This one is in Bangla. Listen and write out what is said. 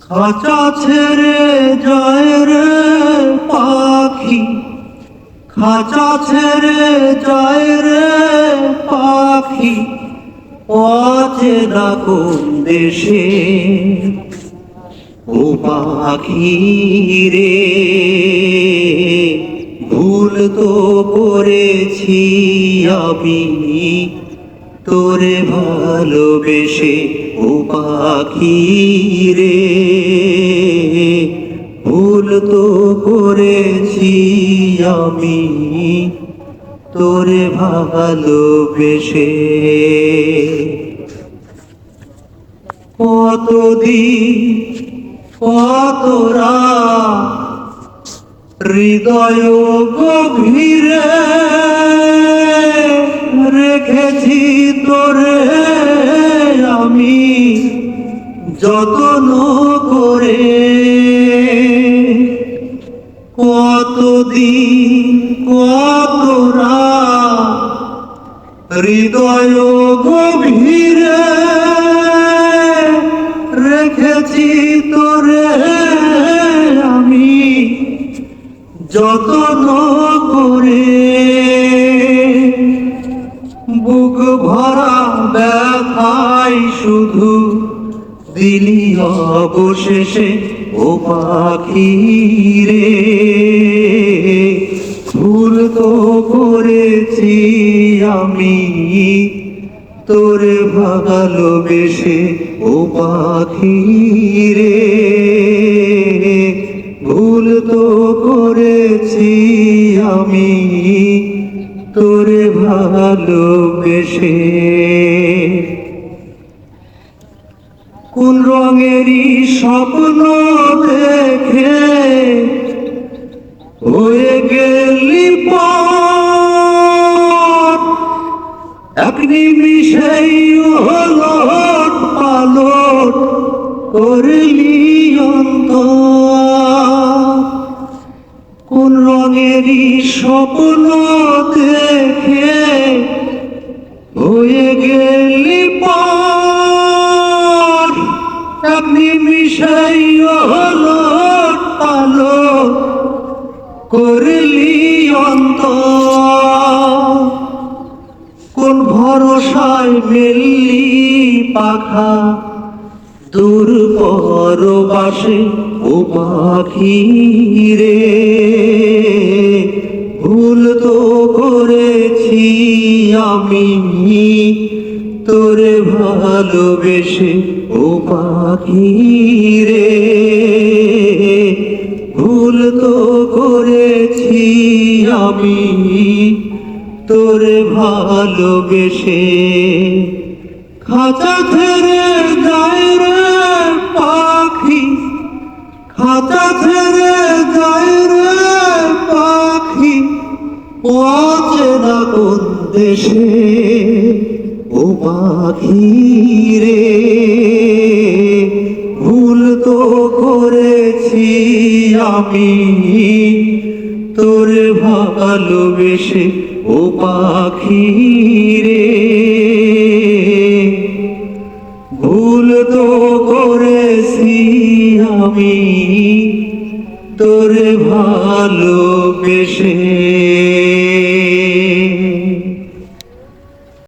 খাঁচা ছেড়ে যায় রে পাখি। খাঁচা ছেড়ে যায় রে পাখি। অচেনা কোন দেশে, ও পাখি রে। ভুল তো করেছি আমি, তোরে ভালোবেসে। ও পাখি রে, ভুল তো করেছি আমি, তোরে ভালোবেসে। কতদিন, কতরা হৃদয় গভীরে রেখেছি তোরে যত্ন করে কতদিন কতরা হৃদয় গভীরে রেখেছি তোরে আমি। যত্ন করে বুক ভরা ব্যথাই শুধু দিলি অবশেষে ও পাখি রে। ভুল তো করেছি আমি, তোর তোরে ভালোবেসে ও পাখি রে। ভুল তো করেছি আমি তোর তোরে ভালোবেসে কোন রঙেরই স্বপ্ন দেখে হয়ে গেলি এক নিমিষেই হলট পালট করলি অন্ত কোন রঙেরই স্বপ্ন দেখে হয়ে গেলি এক নিমিষেই পালো করলি অন্ত কোন ভরসায় মেললি পাখা দূর পরবাসে ও পাখি রে ভালোবেসে, ও পাখি রে, ভুল তো করেছি আমি, তোরে ভালোবেসে। খাঁচা ছেড়ে যায় রে পাখি, খাঁচা ছেড়ে যায় রে পাখি অচেনা কোন দেশে? পাখি রে ভুল তো করেছি আমি। তোর ভালোবেসে ও পাখি রে ভুল তো করেছি আমি। তোর ভালোবেসে